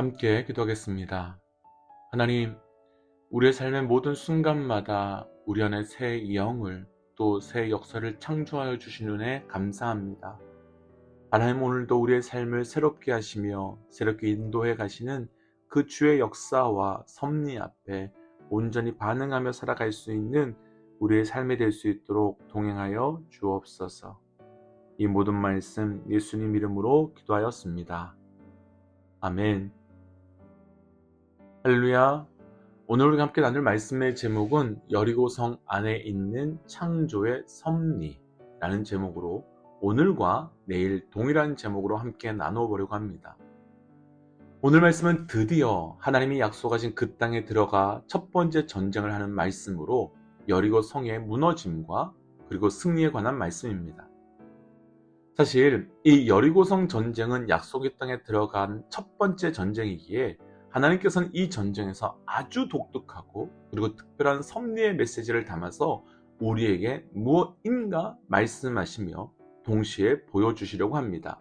함께 기도하겠습니다. 하나님, 우리의 삶의 모든 순간마다 우리 안에 새 영을 또 새 역사를 창조하여 주신 은혜 감사합니다. 하나님 오늘도 우리의 삶을 새롭게 하시며 새롭게 인도해 가시는 그 주의 역사와 섭리 앞에 온전히 반응하며 살아갈 수 있는 우리의 삶이 될 수 있도록 동행하여 주옵소서. 이 모든 말씀 예수님 이름으로 기도하였습니다. 아멘. 할렐루야. 오늘 우리가 함께 나눌 말씀의 제목은 여리고성 안에 있는 창조의 섭리라는 제목으로 오늘과 내일 동일한 제목으로 함께 나눠 보려고 합니다. 오늘 말씀은 드디어 하나님이 약속하신 그 땅에 들어가 첫 번째 전쟁을 하는 말씀으로 여리고 성의 무너짐과 그리고 승리에 관한 말씀입니다. 사실 이 여리고성 전쟁은 약속의 땅에 들어간 첫 번째 전쟁이기에 하나님께서는 이 전쟁에서 아주 독특하고 그리고 특별한 섭리의 메시지를 담아서 우리에게 무엇인가 말씀하시며 동시에 보여주시려고 합니다.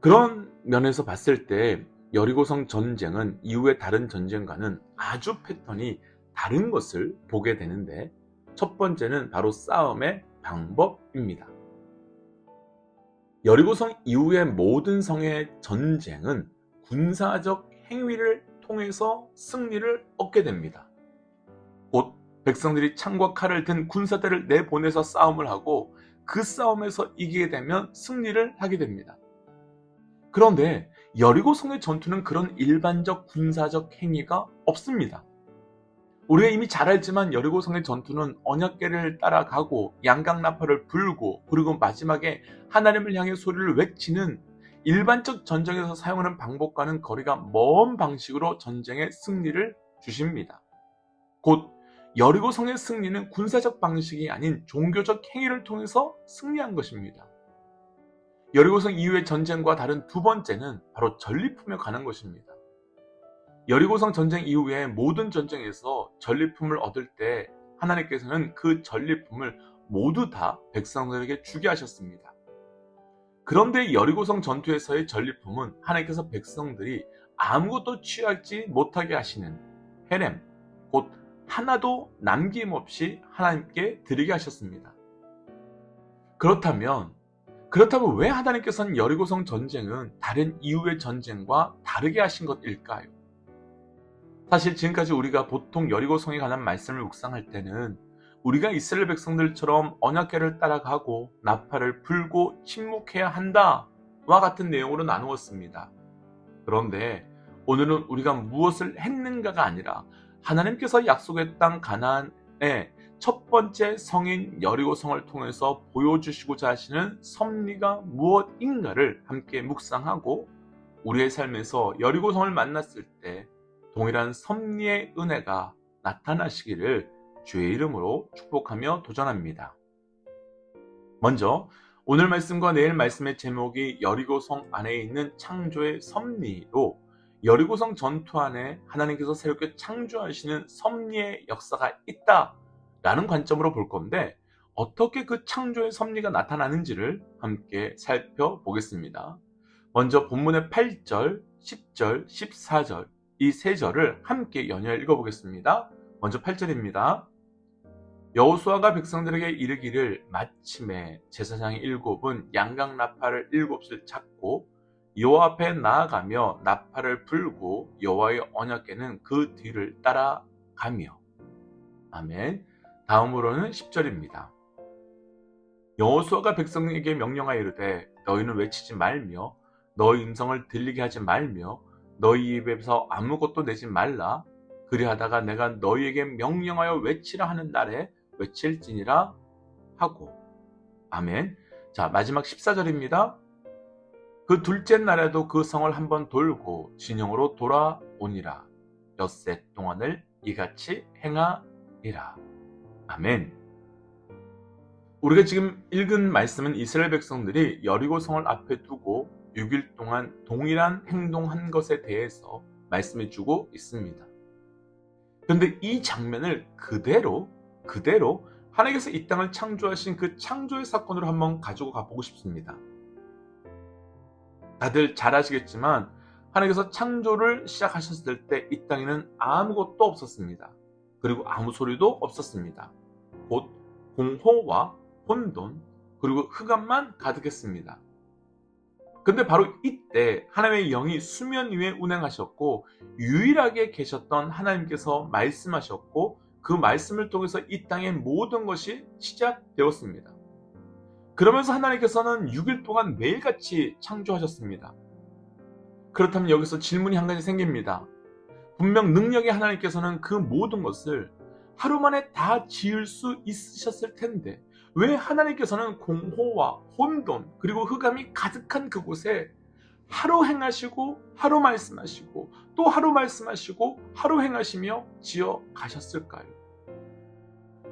그런 면에서 봤을 때 여리고성 전쟁은 이후의 다른 전쟁과는 아주 패턴이 다른 것을 보게 되는데 첫 번째는 바로 싸움의 방법입니다. 여리고성 이후의 모든 성의 전쟁은 군사적 행위를 통해서 승리를 얻게 됩니다. 곧 백성들이 창과 칼을 든 군사대를 내보내서 싸움을 하고 그 싸움에서 이기게 되면 승리를 하게 됩니다. 그런데 여리고성의 전투는 그런 일반적 군사적 행위가 없습니다. 우리가 이미 잘 알지만 여리고성의 전투는 언약계를 따라가고 양강나팔을 불고 그리고 마지막에 하나님을 향해 소리를 외치는 일반적 전쟁에서 사용하는 방법과는 거리가 먼 방식으로 전쟁의 승리를 주십니다. 곧 여리고 성의 승리는 군사적 방식이 아닌 종교적 행위를 통해서 승리한 것입니다. 여리고성 이후의 전쟁과 다른 두 번째는 바로 전리품에 관한 것입니다. 여리고성 전쟁 이후에 모든 전쟁에서 전리품을 얻을 때 하나님께서는 그 전리품을 모두 다 백성들에게 주게 하셨습니다. 그런데 여리고성 전투에서의 전리품은 하나님께서 백성들이 아무것도 취하지 못하게 하시는 헤렘, 곧 하나도 남김없이 하나님께 드리게 하셨습니다. 그렇다면, 그렇다면 왜 하나님께서는 여리고성 전쟁은 다른 이후의 전쟁과 다르게 하신 것일까요? 사실 지금까지 우리가 보통 여리고성에 관한 말씀을 묵상할 때는 우리가 이스라엘 백성들처럼 언약계를 따라가고 나팔을 불고 침묵해야 한다와 같은 내용으로 나누었습니다. 그런데 오늘은 우리가 무엇을 했는가가 아니라 하나님께서 땅 가나안의 첫 번째 성인 여리고성을 통해서 보여주시고자 하시는 섭리가 무엇인가를 함께 묵상하고 우리의 삶에서 여리고성을 만났을 때 동일한 섭리의 은혜가 나타나시기를 주의 이름으로 축복하며 도전합니다. 먼저 오늘 말씀과 내일 말씀의 제목이 여리고성 안에 있는 창조의 섭리로 여리고성 전투 안에 하나님께서 새롭게 창조하시는 섭리의 역사가 있다라는 관점으로 볼 건데 어떻게 그 창조의 섭리가 나타나는지를 함께 살펴보겠습니다. 먼저 본문의 8절, 10절, 14절 이 세 절을 함께 연이어 읽어보겠습니다. 먼저 8절입니다. 여호수아가 백성들에게 이르기를 마침에 제사장이 일곱은 양각 나팔을 일곱을 찾고 여호와 앞에 나아가며 나팔을 불고 여호와의 언약궤는 그 뒤를 따라가며 아멘. 다음으로는 10절입니다. 여호수아가 백성에게 명령하여 이르되 너희는 외치지 말며 너희 음성을 들리게 하지 말며 너희 입에서 아무것도 내지 말라. 그리하다가 내가 너희에게 명령하여 외치라 하는 날에 외칠지니라 하고. 아멘. 자, 마지막 14절입니다. 그 둘째 날에도 그 성을 한번 돌고 진영으로 돌아오니라. 엿새 동안을 이같이 행하니라. 아멘. 우리가 지금 읽은 말씀은 이스라엘 백성들이 여리고 성을 앞에 두고 6일 동안 동일한 행동한 것에 대해서 말씀해 주고 있습니다. 그런데 이 장면을 그대로, 그대로 하나님께서 이 땅을 창조하신 그 창조의 사건으로 한번 가지고 가보고 싶습니다. 다들 잘 아시겠지만 하나님께서 창조를 시작하셨을 때 이 땅에는 아무것도 없었습니다. 그리고 아무 소리도 없었습니다. 곧 공허와 혼돈 그리고 흑암만 가득했습니다. 근데 바로 이때 하나님의 영이 수면 위에 운행하셨고 유일하게 계셨던 하나님께서 말씀하셨고 그 말씀을 통해서 이 땅의 모든 것이 시작되었습니다. 그러면서 하나님께서는 6일 동안 매일같이 창조하셨습니다. 그렇다면 여기서 질문이 한 가지 생깁니다. 분명 능력의 하나님께서는 그 모든 것을 하루 만에 다 지을 수 있으셨을 텐데 왜 하나님께서는 공허와 혼돈 그리고 흑암이 가득한 그곳에 하루 행하시고 하루 말씀하시고 또 하루 말씀하시고 하루 행하시며 지어 가셨을까요?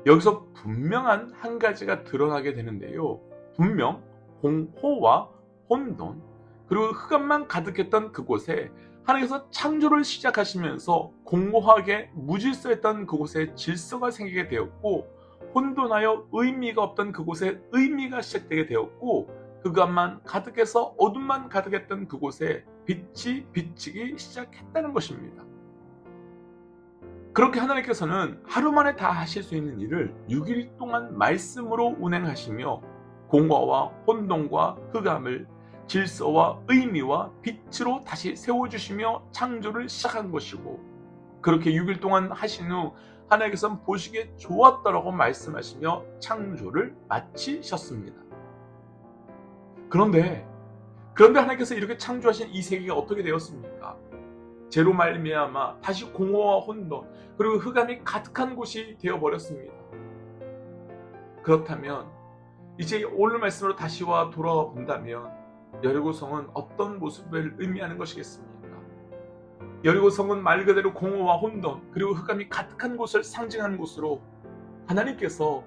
여기서 분명한 한 가지가 드러나게 되는데요. 분명 공허와 혼돈 그리고 흑암만 가득했던 그곳에 하나님께서 창조를 시작하시면서 공허하게 무질서했던 그곳에 질서가 생기게 되었고 혼돈하여 의미가 없던 그곳에 의미가 시작되게 되었고 그것만 가득해서 어둠만 가득했던 그곳에 빛이 비치기 시작했다는 것입니다. 그렇게 하나님께서는 하루 만에 다 하실 수 있는 일을 6일 동안 말씀으로 운행하시며 공허와 혼돈과 흑암을 질서와 의미와 빛으로 다시 세워주시며 창조를 시작한 것이고 그렇게 6일 동안 하신 후 하나님께서는 보시기에 좋았더라고 말씀하시며 창조를 마치셨습니다. 그런데 그런데 하나님께서 이렇게 창조하신 이 세계가 어떻게 되었습니까? 제로 말미암아 다시 공허와 혼돈 그리고 흑암이 가득한 곳이 되어 버렸습니다. 그렇다면 이제 오늘 말씀으로 다시와 돌아와 본다면 여리고성은 어떤 모습을 의미하는 것이겠습니까? 여리고성은 말 그대로 공허와 혼돈 그리고 흑암이 가득한 곳을 상징하는 곳으로 하나님께서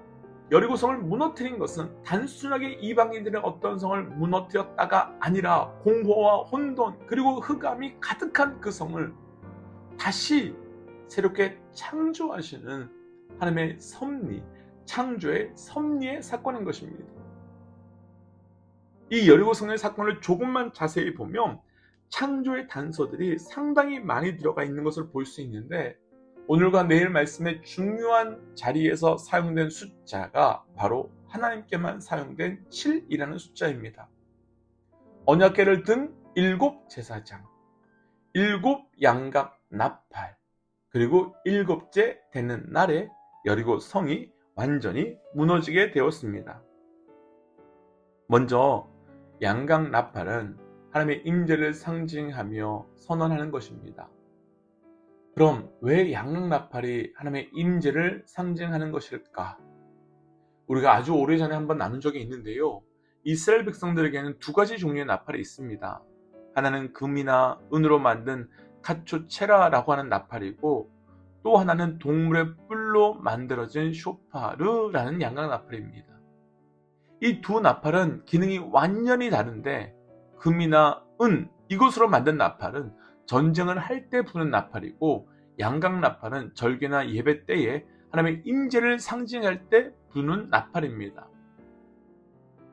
여리고성을 무너뜨린 것은 단순하게 이방인들의 어떤 성을 무너뜨렸다가 아니라 공허와 혼돈 그리고 흑암이 가득한 그 성을 다시 새롭게 창조하시는 하나님의 섭리, 창조의 섭리의 사건인 것입니다. 이 여리고성의 사건을 조금만 자세히 보면 창조의 단서들이 상당히 많이 들어가 있는 것을 볼 수 있는데 오늘과 내일 말씀의 중요한 자리에서 사용된 숫자가 바로 하나님께만 사용된 7이라는 숫자입니다. 언약계를 든 일곱 제사장, 일곱 양각 나팔, 그리고 일곱째 되는 날에 여리고 성이 완전히 무너지게 되었습니다. 먼저 양각 나팔은 하나님의 임재를 상징하며 선언하는 것입니다. 그럼 왜 양각나팔이 하나님의 임재를 상징하는 것일까? 우리가 아주 오래전에 한번 나눈 적이 있는데요. 이스라엘 백성들에게는 두 가지 종류의 나팔이 있습니다. 하나는 금이나 은으로 만든 카초체라라고 하는 나팔이고 또 하나는 동물의 뿔로 만들어진 쇼파르라는 양각 나팔입니다. 이 두 나팔은 기능이 완전히 다른데 금이나 은 이것으로 만든 나팔은 전쟁을 할 때 부는 나팔이고 양각 나팔은 절개나 예배 때에 하나님의 임재를 상징할 때 부는 나팔입니다.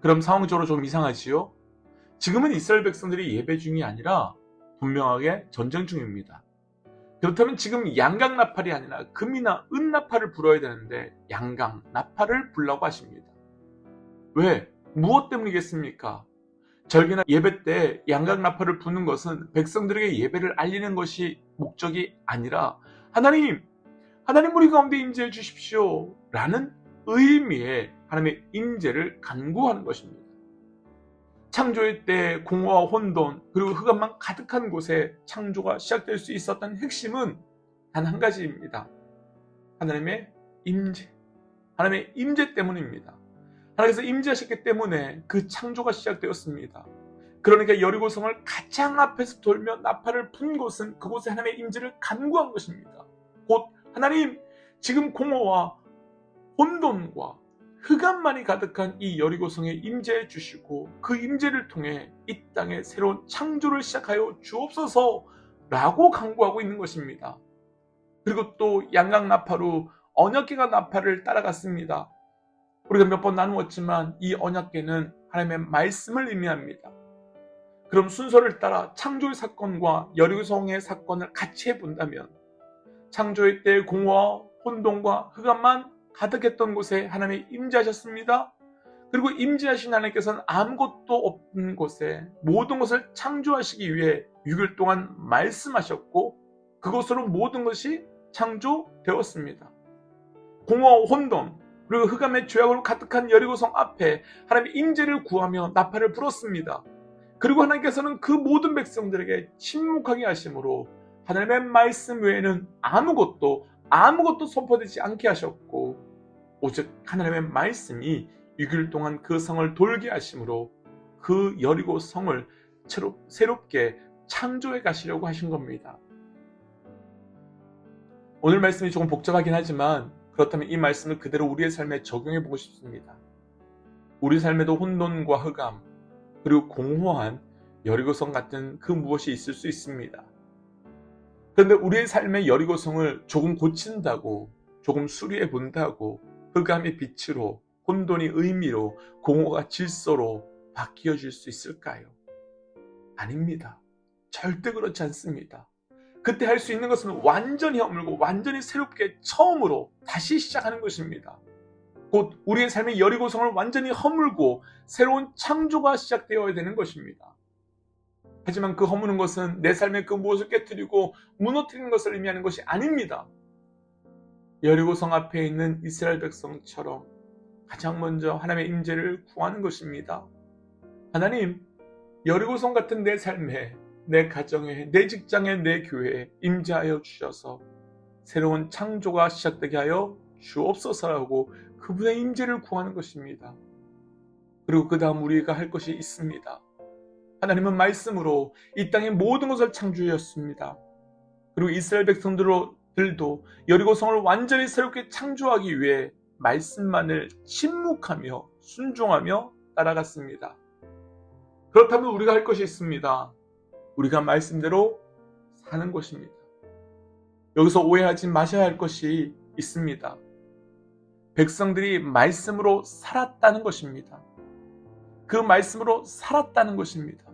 그럼 상황적으로 좀 이상하지요? 지금은 이스라엘 백성들이 예배 중이 아니라 분명하게 전쟁 중입니다. 그렇다면 지금 양각 나팔이 아니라 금이나 은 나팔을 불어야 되는데 양각 나팔을 불라고 하십니다. 왜? 무엇 때문이겠습니까? 절기나 예배 때 양각 나팔을 부는 것은 백성들에게 예배를 알리는 것이 목적이 아니라 하나님, 하나님 우리 가운데 임재해 주십시오. 라는 의미의 하나님의 임재를 간구하는 것입니다. 창조의 때 공허와 혼돈 그리고 흑암만 가득한 곳에 창조가 시작될 수 있었던 핵심은 단 한 가지입니다. 하나님의 임재. 하나님의 임재 때문입니다. 하나님께서 임재하셨기 때문에 그 창조가 시작되었습니다. 그러니까 여리고 성을 가장 앞에서 돌며 나팔을 푼 곳은 그곳에 하나님의 임재를 간구한 것입니다. 곧 하나님 지금 공허와 혼돈과 흑암만이 가득한 이 여리고 성에 임재해 주시고 그 임재를 통해 이 땅에 새로운 창조를 시작하여 주옵소서라고 간구하고 있는 것입니다. 그리고 또 양각 나팔로 언약계가 나팔을 따라갔습니다. 우리가 몇 번 나누었지만 이 언약계는 하나님의 말씀을 의미합니다. 그럼 순서를 따라 창조의 사건과 여리고성의 사건을 같이 해본다면 창조의 때 공허와 혼돈과 흑암만 가득했던 곳에 하나님이 임재하셨습니다. 그리고 임재하신 하나님께서는 아무것도 없는 곳에 모든 것을 창조하시기 위해 6일 동안 말씀하셨고 그것으로 모든 것이 창조되었습니다. 공허 혼돈 그리고 흑암의 죄악으로 가득한 여리고성 앞에 하나님의 임재를 구하며 나팔을 불었습니다. 그리고 하나님께서는 그 모든 백성들에게 침묵하게 하심으로 하나님의 말씀 외에는 아무것도 아무것도 선포되지 않게 하셨고 오직 하나님의 말씀이 6일 동안 그 성을 돌게 하심으로 그 여리고 성을 새롭게 창조해 가시려고 하신 겁니다. 오늘 말씀이 조금 복잡하긴 하지만 그렇다면 이 말씀을 그대로 우리의 삶에 적용해 보고 싶습니다. 우리 삶에도 혼돈과 흑암 그리고 공허한 여리고성 같은 그 무엇이 있을 수 있습니다. 그런데 우리의 삶의 여리고성을 조금 고친다고 조금 수리해 본다고 흑암의 빛으로 혼돈이 의미로 공허가 질서로 바뀌어질 수 있을까요? 아닙니다. 절대 그렇지 않습니다. 그때 할 수 있는 것은 완전히 허물고 완전히 새롭게 처음으로 다시 시작하는 것입니다. 곧 우리의 삶의 여리고성을 완전히 허물고 새로운 창조가 시작되어야 되는 것입니다. 하지만 그 허무는 것은 내 삶의 그 무엇을 깨뜨리고 무너뜨리는 것을 의미하는 것이 아닙니다. 여리고성 앞에 있는 이스라엘 백성처럼 가장 먼저 하나님의 임재를 구하는 것입니다. 하나님, 여리고성 같은 내 삶에, 내 가정에, 내 직장에, 내 교회에 임재하여 주셔서 새로운 창조가 시작되게 하여 주옵소서라고 그분의 임재를 구하는 것입니다. 그리고 그 다음 우리가 할 것이 있습니다. 하나님은 말씀으로 이 땅의 모든 것을 창조하였습니다. 그리고 이스라엘 백성들도 여리고성을 완전히 새롭게 창조하기 위해 말씀만을 침묵하며 순종하며 따라갔습니다. 그렇다면 우리가 할 것이 있습니다. 우리가 말씀대로 사는 것입니다. 여기서 오해하지 마셔야 할 것이 있습니다. 백성들이 말씀으로 살았다는 것입니다. 그 말씀으로 살았다는 것입니다.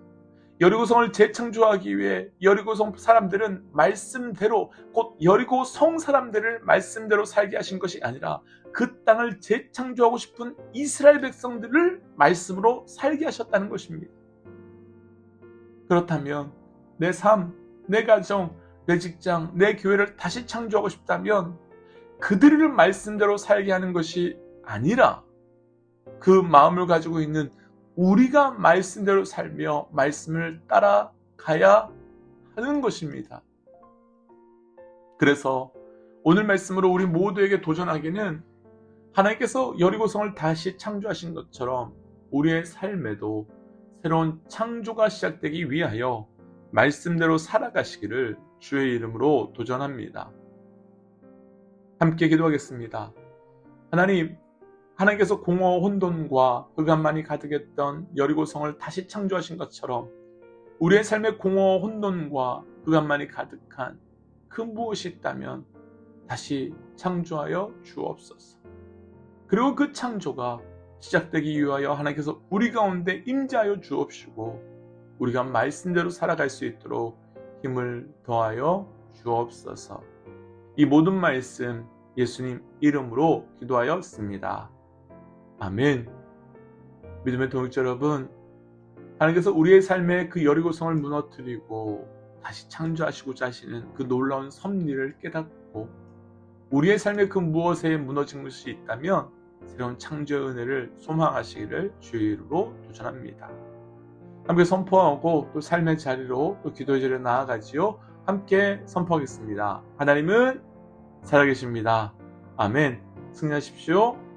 여리고성을 재창조하기 위해 여리고성 사람들은 말씀대로 곧 여리고성 사람들을 말씀대로 살게 하신 것이 아니라 그 땅을 재창조하고 싶은 이스라엘 백성들을 말씀으로 살게 하셨다는 것입니다. 그렇다면 내 삶, 내 가정, 내 직장, 내 교회를 다시 창조하고 싶다면 그들을 말씀대로 살게 하는 것이 아니라 그 마음을 가지고 있는 우리가 말씀대로 살며 말씀을 따라가야 하는 것입니다. 그래서 오늘 말씀으로 우리 모두에게 도전하기는 하나님께서 여리고성을 다시 창조하신 것처럼 우리의 삶에도 새로운 창조가 시작되기 위하여 말씀대로 살아가시기를 주의 이름으로 도전합니다. 함께 기도하겠습니다. 하나님, 하나님께서 공허 혼돈과 흑암만이 가득했던 여리고성을 다시 창조하신 것처럼 우리의 삶의 공허 혼돈과 흑암만이 가득한 그 무엇이 있다면 다시 창조하여 주옵소서. 그리고 그 창조가 시작되기 위하여 하나님께서 우리 가운데 임재하여 주옵시고 우리가 말씀대로 살아갈 수 있도록 힘을 더하여 주옵소서. 이 모든 말씀 예수님 이름으로 기도하였습니다. 아멘. 믿음의 동역자 여러분, 하나님께서 우리의 삶에 그 여리고성을 무너뜨리고 다시 창조하시고자 하시는 그 놀라운 섭리를 깨닫고 우리의 삶에 그 무엇에 무너진 것이 있다면 새로운 창조의 은혜를 소망하시기를 주의 이름으로 도전합니다. 함께 선포하고 또 삶의 자리로 또 기도의 자리로 나아가지요. 함께 선포하겠습니다. 하나님은 살아계십니다. 아멘. 승리하십시오.